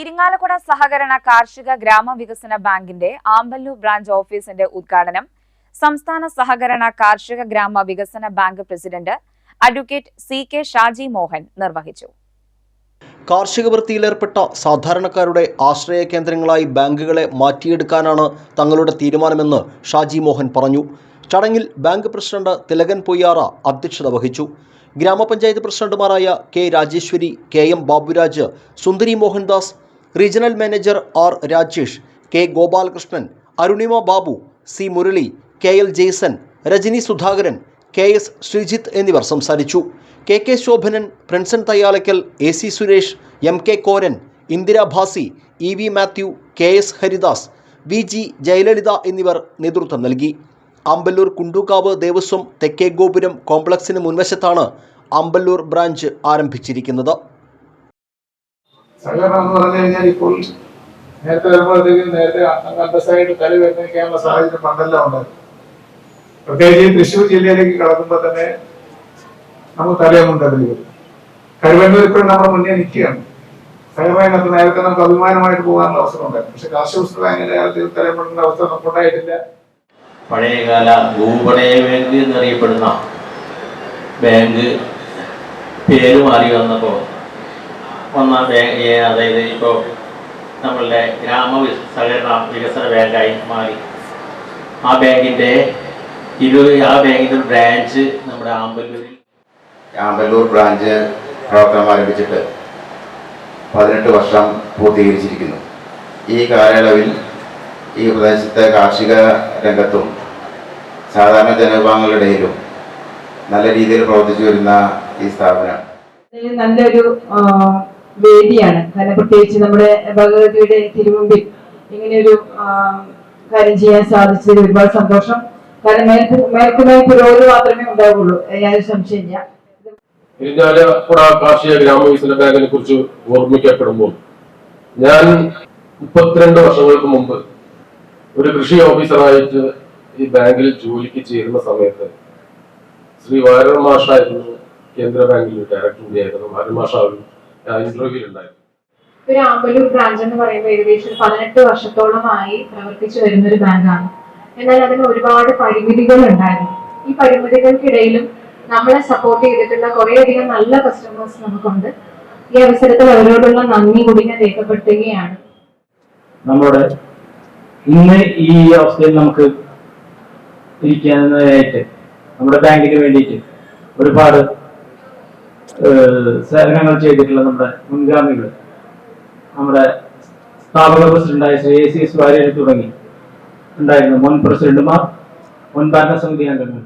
ഇരിങ്ങാലക്കുട സഹകരണ കാർഷിക ഗ്രാമവികസന ബാങ്കിന്റെ ആമ്പല്ലൂർ ബ്രാഞ്ച് ഓഫീസിന്റെ ഉദ്ഘാടനം സംസ്ഥാന സഹകരണ കാർഷിക ഗ്രാമ വികസന bank president advocate C K Shaji Mohan നിർവഹിച്ചു. കാർഷിക വൃത്തിയിലേർപ്പെട്ട സാധാരണക്കാരുടെ ആശ്രയ കേന്ദ്രങ്ങളായി ബാങ്കുകളെ മാറ്റിയെടുക്കാനാണ് തങ്ങളുടെ തീരുമാനമെന്ന് ഷാജി മോഹൻ പറഞ്ഞു. ചടങ്ങിൽ ബാങ്ക് പ്രസിഡന്റ് തിലകൻ പൊയ്യാറ അധ്യക്ഷത വഹിച്ചു. ഗ്രാമപഞ്ചായത്ത് പ്രസിഡന്റുമാരായ K Rajeshwari K M Baburaj Sundari Mohandas regional manager R Rajesh K Gopalakrishnan Arunima Babu C Murali K L Jaison Rajani Sudhakaran K S Sreejith എന്നിവർ സംസാരിച്ചു. K K Shobhanan Prinson Thayyalakkal A C Suresh M K Koran Indira Bhasi E V Mathew K S Haridas V G Jayalalitha എന്നിവർ നേതൃത്വം നൽകി. അമ്പല്ലൂർ കുണ്ടുകാവ് ദേവസ്വം തെക്കേ ഗോപുരം കോംപ്ലക്സിന് മുൻവശത്താണ് Amballoor branch ആരംഭിച്ചിരിക്കുന്നത്. സഹകരണം എന്ന് പറഞ്ഞു കഴിഞ്ഞാൽ ഇപ്പോൾ നേരത്തെ വരുമ്പോഴത്തേക്കും നേരത്തെ അന്തസ്സായിട്ട് തല വരുന്നേക്കാനുള്ള സാഹചര്യം പണ്ടെല്ലാം ഉണ്ടായിരുന്നു. പ്രത്യേകിച്ച് തൃശ്ശൂർ ജില്ലയിലേക്ക് കടക്കുമ്പോൾ തന്നെ നമുക്ക് തലയുമുണ്ടതിൽ വരും കരുവന്നൂർ ഇപ്പോഴും നമ്മുടെ മുന്നേ നിൽക്കുകയാണ്. സഹകരണത്ത് നേരത്തെ നമുക്ക് അഭിമാനമായിട്ട് പോകാനുള്ള അവസരം ഉണ്ടായിരുന്നു. പക്ഷെ കാർഷിക പുസ്തക ബാങ്കിന്റെ കാലത്ത് തലയപ്പെടേണ്ട അവസ്ഥ നമുക്കുണ്ടായിട്ടില്ല പഴയകാല ഭൂപണയ ബാങ്ക് എന്നറിയപ്പെടുന്ന ബാങ്ക് പേര് മാറി വന്നപ്പോൾ വന്ന ബാങ്ക് അതായത് ഇപ്പോൾ നമ്മളുടെ ഗ്രാമ സഹകരണ വികസന ബാങ്കായി മാറി. ആ ബാങ്കിന്റെ ഇരുപത് ആ ബാങ്കിന്റെ ഒരു ബ്രാഞ്ച് നമ്മുടെ ആമ്പല്ലൂരിൽ ആമ്പല്ലൂർ ബ്രാഞ്ച് പ്രവർത്തനം ആരംഭിച്ചിട്ട് പതിനെട്ട് വർഷം പൂർത്തീകരിച്ചിരിക്കുന്നു. ഈ കാലയളവിൽ ഈ പ്രദേശത്തെ കാർഷിക രംഗത്തും സാധാരണ ജനവിഭാഗങ്ങളുടെയിലും നല്ല രീതിയിൽ പ്രവർത്തിച്ചു വരുന്ന ഈ സ്ഥാപനം. നല്ലൊരു വേദിയാണ്. കാരണം പ്രത്യേകിച്ച് നമ്മുടെ ഭഗവതിയുടെ തിരുമുമ്പിൽ ഇങ്ങനെയൊരു കാര്യം ചെയ്യാൻ സാധിച്ചതിൽ ഒരുപാട് സന്തോഷം. കാരണം മേൽക്കു മേൽക്കുമേൽ പുരോഗതി മാത്രമേ ഉണ്ടാവുള്ളൂ. യാതൊരു സംശയമില്ല ഇരിഞ്ഞാലക്കുട കാർഷിക ഗ്രാമവികസന ബാങ്കിനെ കുറിച്ച് ഓർമ്മിക്കപ്പെടുമ്പോൾ ഞാൻ മുപ്പത്തിരണ്ട് വർഷങ്ങൾക്ക് മുമ്പ് ഒരു കൃഷി ഓഫീസറായിട്ട് ഈ ബാങ്കിൽ ജോലിക്ക് ചേരുന്ന സമയത്ത് ശ്രീ വാരൺ മാഷായിരുന്നു കേന്ദ്ര ബാങ്കിൽ ഡയറക്ടർ കൂടിയായിരുന്നു. മാഷ ഇന്റർവ്യൂവിൽ ഉണ്ടായിരുന്നു ഒരു ആമ്പല്ലൂർ ബ്രാഞ്ച് എന്ന് പറയുമ്പോൾ ഏകദേശം പതിനെട്ട് വർഷത്തോളമായി പ്രവർത്തിച്ചു വരുന്ന ഒരു ബാങ്കാണ്. എന്നാൽ അതിന് ഒരുപാട് പരിമിതികൾ ഉണ്ടായിരുന്നു. ഈ പരിമിതികൾക്കിടയിലും നമ്മളെ സപ്പോർട്ട് ചെയ്തിട്ടുള്ള കുറേയധികം നല്ല കസ്റ്റമേഴ്സ് നമുക്കുണ്ട്. ഈ അവസരത്തിൽ അവരോടുള്ള നന്ദി കൂടി ഞാൻ രേഖപ്പെടുത്തുകയാണ്. നമ്മുടെ ഇന്ന് ഈ അവസ്ഥയിൽ നമുക്ക് ഇരിക്കാനായിട്ട് നമ്മുടെ ബാങ്കിന് വേണ്ടിയിട്ട് ഒരുപാട് സേവനങ്ങൾ ചെയ്തിട്ടുള്ള നമ്മുടെ മുൻഗാമികൾ നമ്മുടെ സ്ഥാപക പ്രസിഡന്റായ Shri A C S Warrier തുടങ്ങി. ഉണ്ടായിരുന്ന മുൻ പ്രസിഡന്റുമാർ മുൻ ഭരണസമിതി അംഗങ്ങൾ.